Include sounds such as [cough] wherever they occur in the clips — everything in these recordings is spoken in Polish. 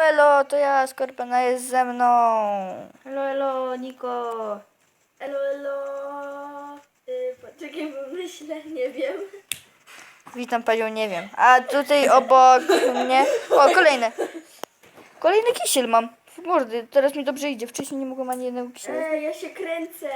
Elo, to ja, Skorpiona jest ze mną. Elo, elo, Niko. Elo, elo. Yy, poczekaj, bo myślę, nie wiem. Witam panią, nie wiem. A tutaj obok mnie. O, kolejne. Kolejny kisiel mam. W mordy, teraz mi dobrze idzie. Wcześniej nie mogłam ani jednego kisiela. Ej, ja się kręcę.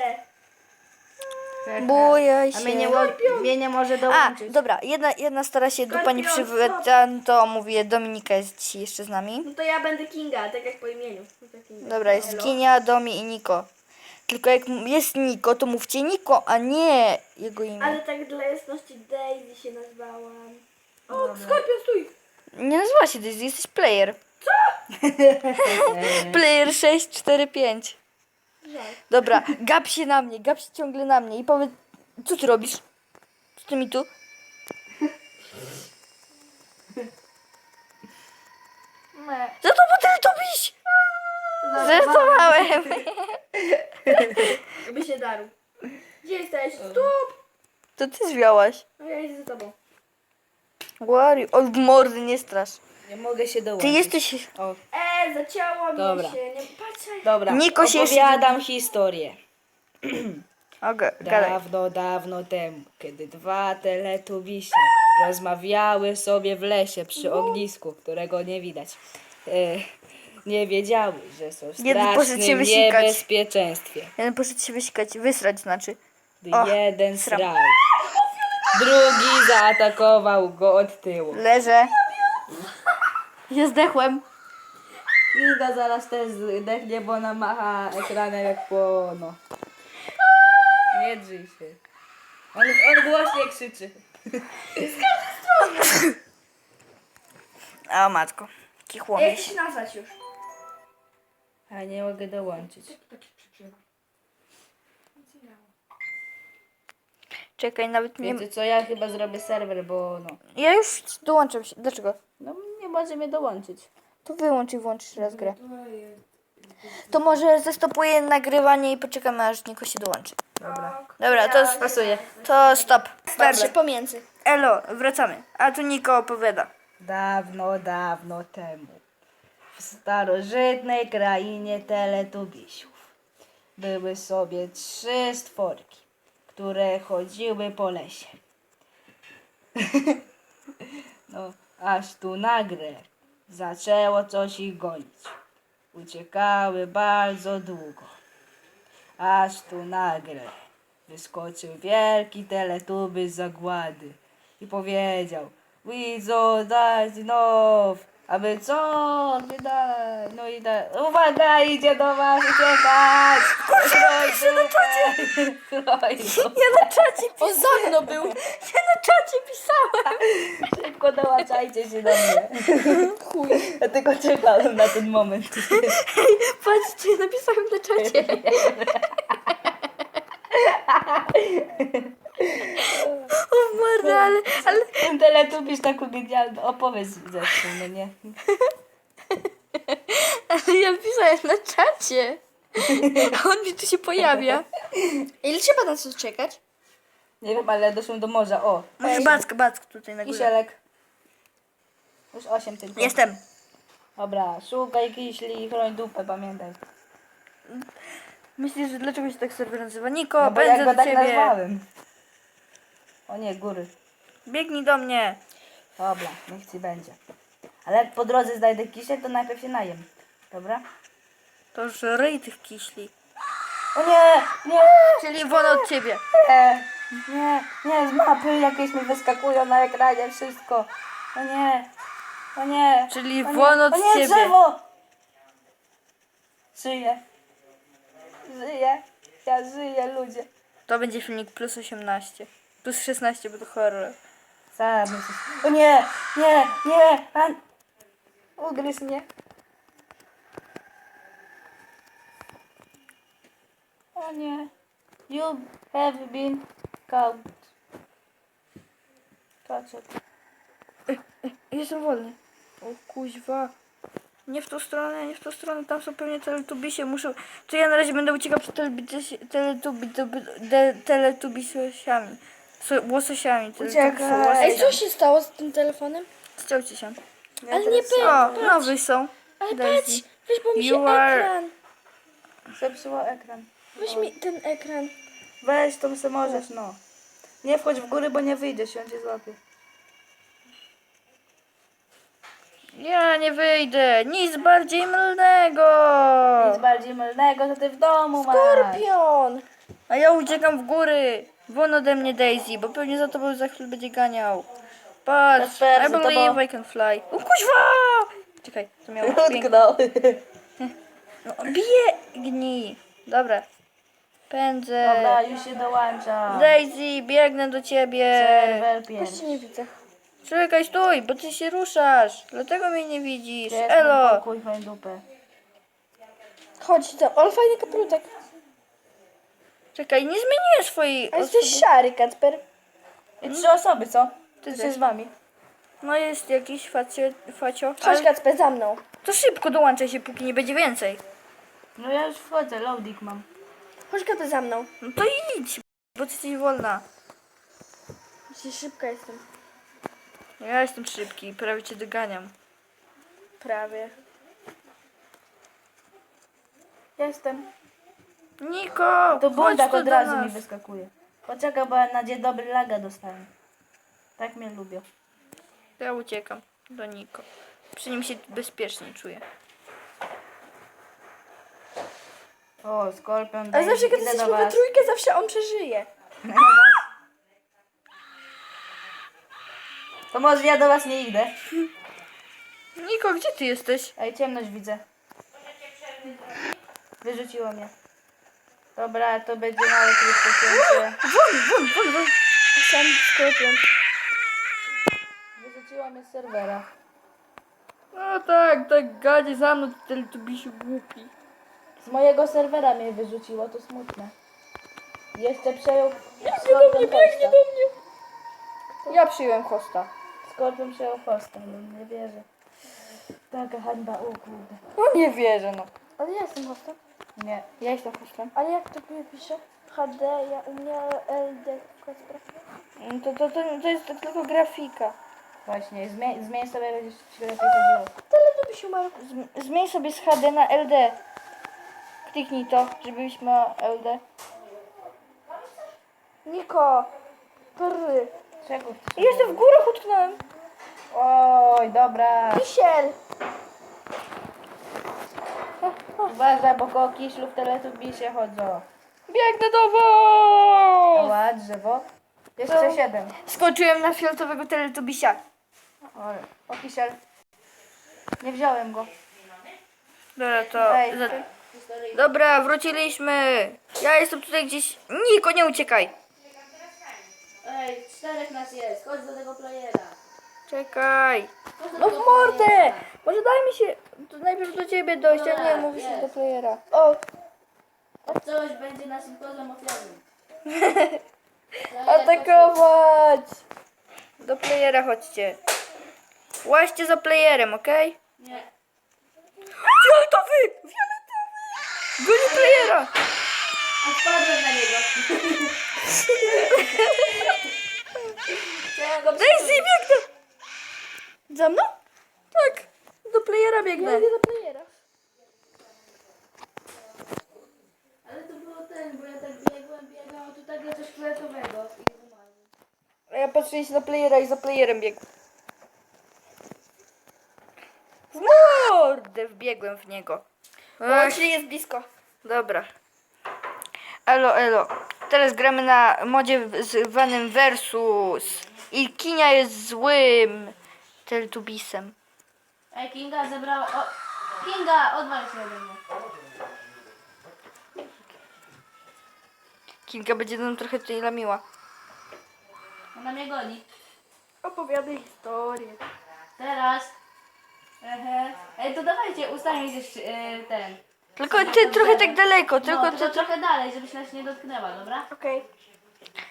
Bujaj A mnie nie, się. mo- mnie nie może A, dołączyć. dobra, jedna, jedna stara się do pani Skorpion, to mówię, Dominika jest dzisiaj jeszcze z nami. No to ja będę Kinga, tak jak po imieniu. No to Kinga. Dobra, jest Elo. Kinia, Domi i Niko. Tylko jak m- jest Niko, to mówcie Niko, a nie jego imię. Ale tak dla jasności Daisy się nazwałam. O, Skorpion, stój! Nie nazywa się Daisy, jesteś player. Co? [laughs] [laughs] player 645. Dobra, gap się na mnie, gap się ciągle na mnie i powiedz, co ty robisz? Co ty mi tu? Za to bo ty to biś! Żartowałem. Jakby się darł. Gdzie jesteś? Stop! To ty zwiałaś. No ja idę za tobą. Łary, o w mordy, nie strasz. Nie mogę się Ty dołączyć. jesteś... O, E, zacięło Dobra. się. Nie patrzaj. dobra, Niko się jeszcze- opowiadam historię. [clears throat] O, ga- gadaj. Dawno, dawno temu, kiedy dwa teletubisie rozmawiały sobie w lesie przy ognisku, którego nie widać. E, nie wiedziały, że są w Jeden poszedł się strasznym wysikać. niebezpieczeństwie. Jeden poszedł się wysikać, wysrać znaczy. Gdy Och, jeden sram. srał, drugi zaatakował go od tyłu. Leżę. Ja zdechłem. Kinga zaraz też zdechnie, bo ona macha ekranem jak po no. Nie drzyj się. On, on głośniej krzyczy. A matko. Kichło Jak mnie się. się nazwać już? A nie mogę dołączyć. Czekaj, nawet nie... Wiecie co, ja chyba zrobię serwer, bo no. Ja już dołączam się. Dlaczego? No nie może mnie dołączyć. To wyłącz i włącz raz grę. To może zestopuję nagrywanie i poczekamy aż Niko się dołączy. Dobra. Dobra, to, Pasuje. to stop. Starszy pomiędzy. Elo, wracamy. A tu Niko opowiada. Dawno, dawno temu. W starożytnej krainie teletubisiów były sobie trzy stworki, które chodziły po lesie. [laughs] no, aż tu nagle zaczęło coś ich gonić. Uciekały bardzo długo. Aż tu nagle wyskoczył wielki teletuby z zagłady i powiedział Widzo, daj znowu, aby co? Nie daj, no i daj. Uwaga, idzie do was uciekać! Kroj dupę! Kroj dupę! Ja na czacie O, za mną był. Ja na czacie pisałem. Szybko dołączajcie się do mnie. Chuj. Ja tylko czekałem na ten moment. Patrzcie, napisałem na czacie. [laughs] O mordę, ale, ale Ten teletubisz taką genialną opowieść zresztą, no nie? Ale ja pisałem na czacie. A on mi tu się pojawia. Ile trzeba na co czekać? Nie wiem, ale doszłem do morza. O, Masz back, back tutaj na górze. kisielek. Już osiem tylko. Jestem. Dobra, szukaj kiśli i chroń dupę, pamiętaj. Myślisz, że dlaczego się tak serwer nazywa? Niko, No bo jak pędzę go do tak ciebie. nazwałem. O nie, góry. Biegnij do mnie. Dobra, niech ci będzie. Ale jak po drodze znajdę kisiel, to najpierw się najem. Dobra? To już ryj tych kiśli. O nie, nie, Czyli won od ciebie. nie, nie, nie, z mapy jakieś mi wyskakują na ekranie, wszystko. O nie, o nie. Czyli o nie, won od o nie, ciebie. drzewo! Żyję. Żyję. Ja żyję, ludzie. To będzie filmik plus 18. Plus 16, bo to horror. Sam jesteś. O nie, nie, nie, pan. Ugryzł mnie. O nie. You have been caught. Kaczek. Jestem wolny. O kuźwa. Nie w tą stronę, nie w tą stronę. Tam są pewnie teletubisie. Muszę... To ja na razie będę uciekał przed teletubi- teletubi, de- teletubisiami. So- Łososiami. Uciekaj. teletubisi- Ej, co się stało z tym telefonem? Ci się. Ale nie O, nowy są. Ale Daisy. patrz, weź, bo mi się are- ekran. Zepsuło ekran. Weź mi ten ekran. Weź, to se możesz, no. Nie wchodź w góry, bo nie wyjdziesz i on cię złapie. Ja nie wyjdę. Nic bardziej mylnego. Nic bardziej mylnego, to ty w domu masz. Skorpion! A ja uciekam w góry. Won ode mnie Daisy, bo pewnie za tobą za chwilę będzie ganiał. Patrz, I za believe tobą. I can fly. O kuźwa! Czekaj, to miało. Utknął. [laughs] No, biegnij. Dobra. Pędzę. Dobra, już się dołącza. Daisy, biegnę do ciebie. Serwer. Właśnie nie widzę. Czekaj, stój, bo ty się ruszasz. Dlatego mnie nie widzisz. Elo. pokój, dupę. Chodź tam, ale fajny kaprutek. Czekaj, nie zmieniłem swojej A osoby. jesteś szary, Kacper. I trzy osoby, co? Ty Ty z wami. No jest jakiś facio, facio. Chodź, Ale Kacper, za mną. to szybko dołączaj się, póki nie będzie więcej. No ja już wchodzę, loading mam. Chodź, Kacper, za mną. No to idź, bo ty jesteś wolna. Przecież szybka jestem. Ja jestem szybki, prawie cię doganiam. Prawie. Jestem. Niko, To tu od do razu mi wyskakuje. Poczekaj, bo ja na dzień dobry laga dostałem. Tak mnie lubią. Ja uciekam do Niko. Przy nim się bezpiecznie czuję. O, skorpion. Ale zawsze, kiedy do jesteśmy we was. trójkę, zawsze on przeżyje. [laughs] To może ja do was nie idę. Niko, gdzie ty jesteś? Ej, ciemność widzę. Wyrzuciło mnie. Dobra, to będzie małe krótkie cięcie. Won, won, won, won. Sam skorpion. Wyrzuciło mnie z serwera. No tak, tak gadzie za mną, ty teletubisiu głupi. Z mojego serwera mnie wyrzuciło, to smutne. Jeszcze przejął Biegnie do mnie, biegnie do mnie. Ja przyjąłem hosta. Skorpion przejął hosta, no nie wierzę. Taka hańba, o kurde. No nie wierzę, no. Ale ja jestem hostem. Nie. Ja jestem hostem. Ale jak to pisze? HD, ja u mnie LD. No To, to, to, to jest tylko grafika. Właśnie, zmień, zmień sobie, będzie ci lepiej chodziło. Tyle tu się umarł. Zmień sobie z HD na LD. Kliknij to, żebyś miał LD. Niko. Prry. Czego chcesz? Jestem w górę, utknąłem. Oj, dobra. Kisiel. Uważaj, bo koło kiszlów teletubisie chodzą. Biegnę do was! Ała, drzewo. Jeszcze No. siedem. Skoczyłem na fioletowego teletubisia. Oj, o kisiel. Nie wziąłem go. Dobra, to... Ej, za... Dobra, wróciliśmy. Ja jestem tutaj gdzieś... Niko, nie uciekaj. Ej, czterech nas jest. Chodź do tego playera. Czekaj. Chodź do No w tego mordę! Może daj mi się to najpierw do ciebie dojść, a nie Dobra, mówisz jest. do playera. O, Coś będzie naszym kozłem ofiarnym. [laughs] atakować! Do playera chodźcie. Łaźcie za playerem, okej? Nie. Fioletowy! Fioletowy! Goni playera! A spadłem na niego. Chciałem go Daisy, biegnę! Za mną? Tak, do playera biegnę. Ja idę do playera. Ale to było ten, bo ja tak biegłem, biegłem, a tu nagle coś fioletowego i umarłem. A ja patrzę się na playera i za playerem biegnę. W mordę wbiegłem w niego. Ach, czyli jest blisko. dobra. Elo, elo. Teraz gramy na modzie zwanym Versus. I Kinia jest złym Teletubisem. Ej, Kinga zebrała... O! Kinga, odwal się ode mnie. Kinga będzie nam trochę tutaj lamiła. Ona mnie goni. Opowiadaj historię. Teraz. Ehe. Ej, to dawajcie, ustanie gdzieś e, ten. Tylko ty trochę tak daleko, tylko no, ty... tylko trochę dalej, żebyś nas nie dotknęła, dobra? Okej.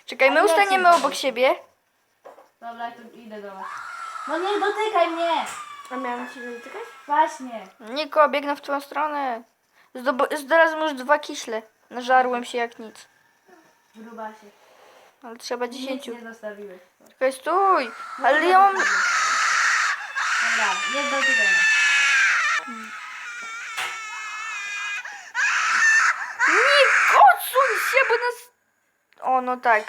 Czekaj, my ustaniemy obok siebie. Dobra, to idę do was. No nie dotykaj mnie! A miałam ci dotykać? Właśnie. Niko, biegnę w twoją stronę. Zdob- już dwa kiśle. Nażarłem się jak nic. Gruba się. Ale trzeba Nic dziesięciu. nie zostawiłeś. Czekaj, stój! No, Ale no, ja no, mam... Dobra, jest do tygodnia. Niko, odsuń się, bo nas... O, no tak.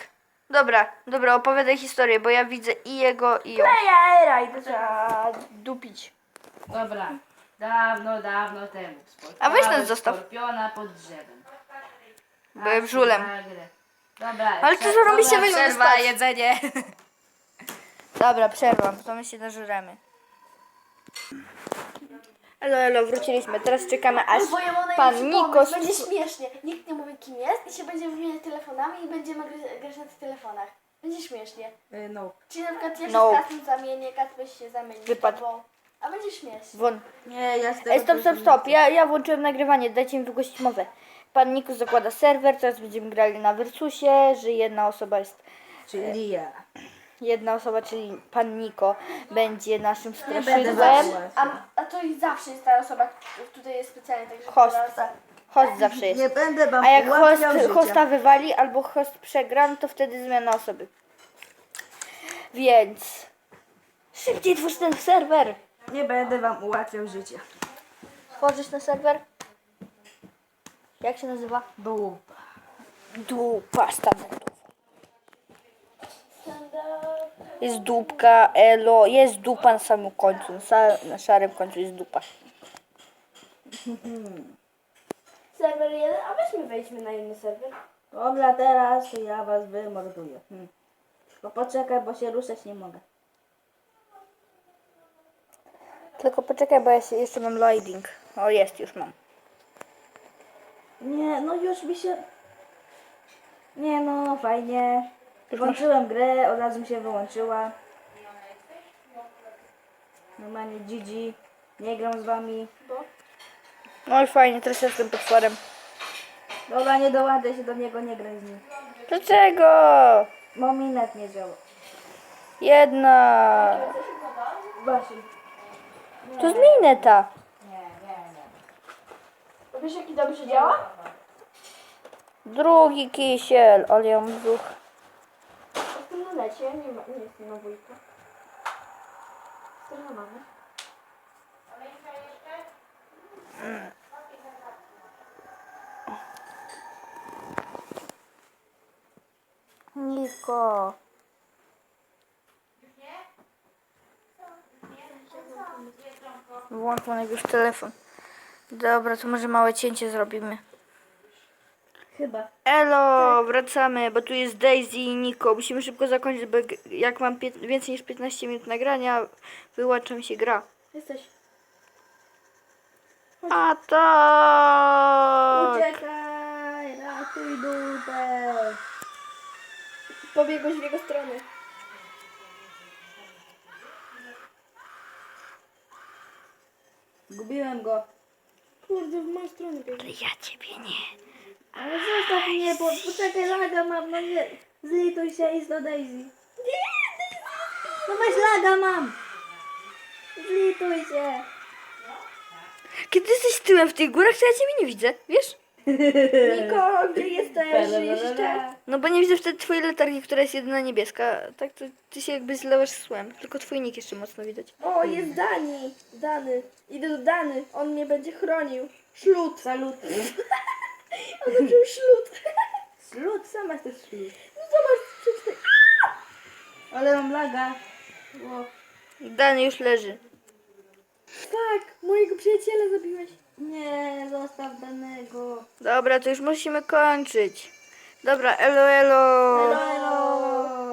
Dobra, dobra, opowiadaj historię, bo ja widzę i jego, i ją. Ja era, idę Trzeba dupić. Dobra, dawno, dawno temu A weź nas zostaw. skorpiona pod drzewem. Byłem tu żulem. Dobra, Ale to prze- zarobiście dobra, weźmiemy przerwa, spać. jedzenie. [laughs] Dobra, przerwam, to my się nażremy. Elo, elo, wróciliśmy. Teraz czekamy aż ja mam pan Nikos... Będzie śmiesznie. Nikt nie mówi kim jest i się będziemy wymieniać telefonami i będziemy grać, na tych telefonach. Będzie śmiesznie. Y, No. Czyli na przykład ja się No. z Kacem zamienię, się zamieni Wypad. z tobą. A będzie śmiesznie. Won. Nie, ja z tego Ej, stop, stop, stop. Ja, ja włączyłem nagrywanie, dajcie mi wygłosić mowę. Pan Nikos zakłada serwer, teraz będziemy grali na Versusie, że jedna osoba jest... nie- Czyli ja. Jedna osoba, czyli pan Niko, będzie naszym straszydłem. A, a to i zawsze jest ta osoba, która tutaj jest specjalnie, także Host. teraz... Host zawsze jest. Nie będę wam A jak host, ułatwiał życia. hosta wywali albo host przegra, no to wtedy zmiana osoby. Więc szybciej twórz ten serwer. Nie będę wam ułatwiał życia. Tworzysz ten serwer? Jak się nazywa? Dupa. Dupa standardowa. Jest dupka, elo, jest dupa na samym końcu. Na, sa- na szarym końcu jest dupa. Serwer jeden, a weźmy wejdźmy na inny serwer. Dobra, teraz ja was wymorduję. Hmm. Tylko poczekaj, bo się ruszać nie mogę. Tylko poczekaj, bo ja się, jeszcze mam loading. O, jest, już mam. Nie, no już mi się... Nie no, fajnie. Włączyłem grę, od razu mi się wyłączyła. Normalnie GG. Nie gram z wami. No i fajnie, teraz jestem potworem. Dobra, nie dołączaj się do niego, nie graj z nim. Dlaczego? Bo mi net nie działa. Jedna. Właśnie. To zmień neta. Nie, nie, nie. A wiesz jaki dobrze działa? Drugi kisiel, ale ja mam brzuch. Jestem na lecie, nie, ma, nie jestem na wujku. Jestem na mamy. Niko. Włączony już telefon. Dobra, to może małe cięcie zrobimy. Chyba. Elo, wracamy, bo tu jest Daisy i Niko. Musimy szybko zakończyć, bo jak mam więcej niż 15 minut nagrania, wyłącza mi się gra. Jesteś. A tak! Uciekaj, ratuj dupę. Pobiegłeś w jego stronę. Zgubiłem go. Kurde, w moją stronę biegł. Ja ciebie nie. Ale zostaw mnie, bo poczekaj, laga mam, no nie. Zlituj się i do Daisy. No weź laga mam. Zlituj się. Kiedy jesteś tyłem w tych górach, to ja ciebie nie widzę, wiesz? Niko, gdzie jesteś? Jeszcze? No bo nie widzę wtedy twojej latarki, która jest jedyna niebieska. Tak to ty się jakby zlewasz słem. Tylko twój nick jeszcze mocno widać. O, jest Dani. Dany. Idę do Dany. On mnie będzie chronił. Szlut. Salut. [laughs] On zaczął szlut. Ślud, sama jesteś ślud. No zobacz, przeczytaj. Ale mam laga. O, Dany już leży. Tak, mojego przyjaciela zabiłeś. nie, zostaw danego. Dobra, to już musimy kończyć. Dobra, elo, elo. Elo,